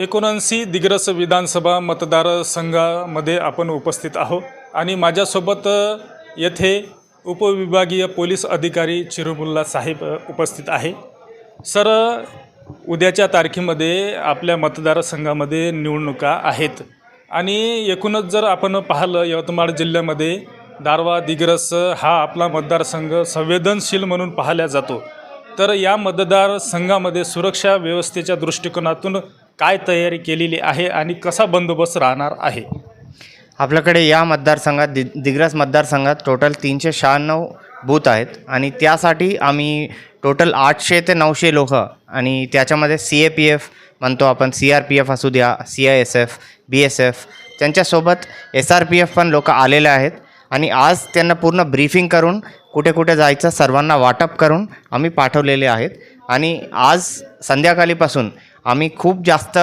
एकोणऐंशी दिग्रस विधानसभा मतदारसंघामध्ये आपण उपस्थित आहोत आणि माझ्यासोबत येथे उपविभागीय पोलीस अधिकारी चिरुबुल्ला साहेब उपस्थित आहे. सर उद्याच्या तारखेमध्ये आपल्या मतदारसंघामध्ये निवडणुका आहेत आणि एकूणच जर आपण पाहिलं यवतमाळ जिल्ह्यामध्ये दारवा दिग्रस हा आपला मतदारसंघ संवेदनशील म्हणून पाहिला जातो. तर या मतदारसंघामध्ये सुरक्षा व्यवस्थेच्या दृष्टिकोनातून काय तयारी केलेली आहे आणि कसा बंदोबस्त राहणार आहे? आपल्याकडे या मतदारसंघात दि दिग्रस मतदारसंघात टोटल तीनशे शहाण्णव बूथ आहेत आणि त्यासाठी आम्ही टोटल आठशे ते नऊशे लोक आणि त्याच्यामध्ये सी ए पी एफ म्हणतो आपण सी आर पी एफ असू द्या C I S F B S F त्यांच्यासोबत एस आर पी एफ पण लोक आलेले आहेत आणि आज त्यांना पूर्ण ब्रीफिंग करून कुठे कुठे जायचं सर्वांना वाटप करून आम्ही पाठवलेले आहेत. आणि आज संध्याकाळीपासून आम्ही खूप जास्त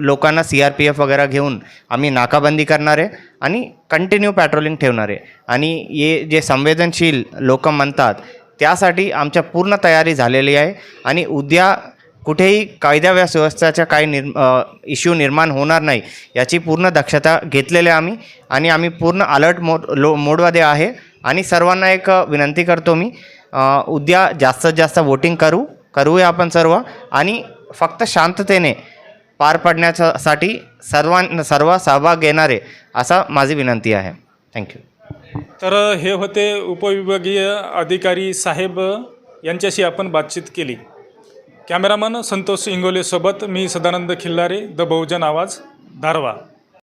लोकांना सी आर पी एफ वगैरे घेऊन आम्ही नाकाबंदी करणार आहे आणि कंटिन्यू पॅट्रोलिंग ठेवणार. आहे आणि हे जे संवेदनशील लोक म्हणतात त्यासाठी आमच्या पूर्ण तयारी झालेली आहे. आणि उद्या कुठेही कायदा व्या काही निर्म इश्यू निर्माण होणार नाही याची पूर्ण दक्षता घेतलेली आहे आम्ही. आणि आम्ही पूर्ण अलर्ट मोड लो मोडमध्ये आहे. आणि सर्वांना एक विनंती करतो मी उद्या जास्तीत जास्त वोटिंग करू करूया आपण सर्व. आणि फक्त शांततेने पार पडण्याच्यासाठी सर्वां सर्व सहभाग घेणारे असा माझी विनंती आहे. थँक्यू तर हे होते उपविभागीय अधिकारी साहेब यांच्याशी आपण बातचीत केली. कॅमेरामन संतोष इंगोलेसोबत मी सदानंद खिल्लारे द बहुजन आवाज धारवा.